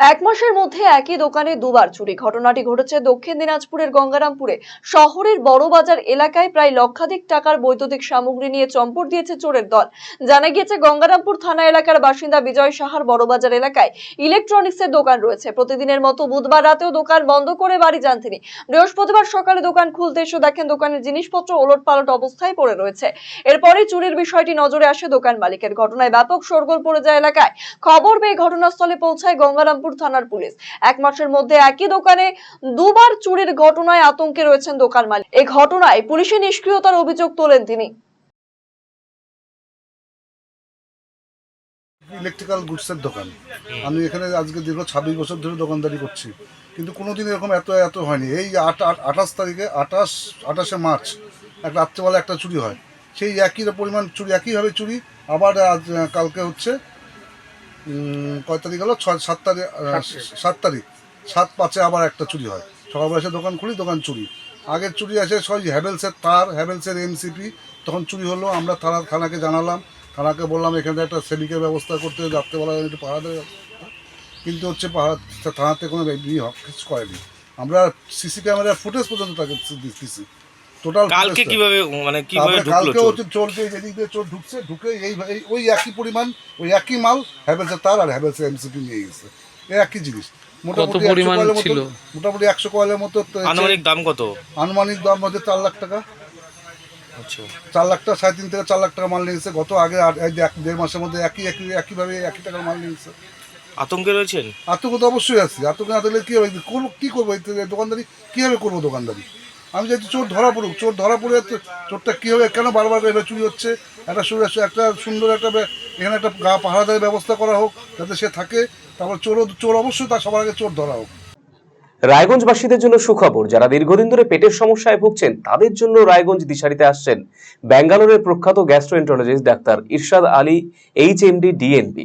এক মাসের মধ্যে একই দোকানে দুবার চুরি। ঘটনাটি ঘটেছে দক্ষিণ দিনাজপুরের গঙ্গারামপুরে। শহরের বড়বাজার এলাকায় প্রায় লক্ষাধিক টাকার বৈদ্যুতিক সামগ্রী নিয়ে চম্পট দিয়েছে চোরের দল। জানা গিয়েছে, গঙ্গারামপুর থানা এলাকার বাসিন্দা বিজয় সাহার বড়বাজার এলাকায় ইলেকট্রনিক্সের দোকান রয়েছে। প্রতিদিনের মতো বুধবার রাতেও দোকান বন্ধ করে বাড়ি যান তিনি। বৃহস্পতিবার সকালে দোকান খুলতে এসে দেখেন দোকানের জিনিসপত্র ওলট পালট অবস্থায় পড়ে রয়েছে। এরপরে চুরির বিষয়টি নজরে আসে দোকান মালিকের। ঘটনায় ব্যাপক শোরগোল পড়ে যায় এলাকায়। খবর পেয়ে ঘটনাস্থলে পৌঁছায় গঙ্গারামপুর থানার পুলিশ। এক মাসের মধ্যে একই দোকানে দুবার চুরির ঘটনায় আতঙ্কে রয়েছেন দোকান মালিক। এই ঘটনায় পুলিশের নিষ্ক্রিয়তার অভিযোগ তোলেন তিনি। ইলেকট্রিক্যাল গুডসের দোকান। আমি এখানে আজকে দীর্ঘ ছাব্বিশ বছর ধরে দোকানদারি করছি। কিন্তু কোনোদিন এরকম এত এত হয়নি। এই আঠাশ তারিখে, আঠাশ, আঠাশে মার্চ, এক রাত্রেবেলা একটা চুরি হয়। সেই একই পরিমাণ চুরি, একইভাবে চুরি, আবার আজ, কালকে হচ্ছে কয় তারিখ গেল ছয় সাত তারিখ সাত তারিখ। সাত পাঁচে আবার একটা চুরি হয়। সকালবেলা এসে দোকান খুলি দোকান চুরি। আগের চুরি আসে সব হ্যাভেলসের তার হ্যাভেলসের এমসিপি তখন চুরি হলো আমরা থানা থানাকে জানালাম। থানাকে বললাম এখানে একটা সেবিকের ব্যবস্থা করতে রাত্রেবেলা একটু পাহাড়া দেওয়ার কিন্তু হচ্ছে পাহাড় থানাতে কোনো কিছু করেনি। আমরা সিসি ক্যামেরার ফুটেজ পর্যন্ত তাকে দিচ্ছি টোটাল কালকে কীভাবে মানে কীভাবে ঢুকলো কালকে? হচ্ছে চোরকে যেদিক দিয়ে চোর ঢুকছে ঢুকে এই ওই একই পরিমাণ ওই একই মাল হ্যাভেলসের তার আর হ্যাভেলসের এমসিপি নিয়ে গেছে। এই একই জিনিস। মোটামুটি একশো পরিমাণ মতো ছিল? মোটামুটি একশো কয়েলের মতো আনুমানিক দাম কত? আনুমানিক দাম হচ্ছে চার লাখ টাকা। আচ্ছা। চার লাখ টাকা সাড়ে তিন থেকে চার লাখ টাকা মাল নিয়েছে গত আগে এক দেড় মাসের মধ্যে একই একই একইভাবে একই টাকার মাল নিয়েছে আতঙ্কে রয়েছেন? আতঙ্ক তো অবশ্যই আছে। আতঙ্ক না থাকলে কী হবে? করব কী করব? দোকানদারি কীভাবে করব দোকানদারি? আমি চাইছি চোর ধরা পড়ুক, চোর ধরা পড়ে তো চোরটা কী হবে, কেন বারবার এভাবে চুরি হচ্ছে? একটা একটা সুন্দর একটা এখানে একটা গা পাহারাদারের ব্যবস্থা করা হোক, যাতে সে থাকে। তারপর চোর চোর অবশ্যই তার সবার আগে চোর ধরা হোক। রায়গঞ্জবাসীদের জন্য সুখবর, যারা দীর্ঘদিন ধরে পেটের সমস্যায় ভুগছেন, তাদের জন্য রায়গঞ্জ দিশারিতে আসছেন ব্যাঙ্গালোরের প্রখ্যাত গ্যাস্ট্রোএন্টারোলজিস্ট ডাক্তার ইরশাদ আলী এইচ এমডি ডিএনবি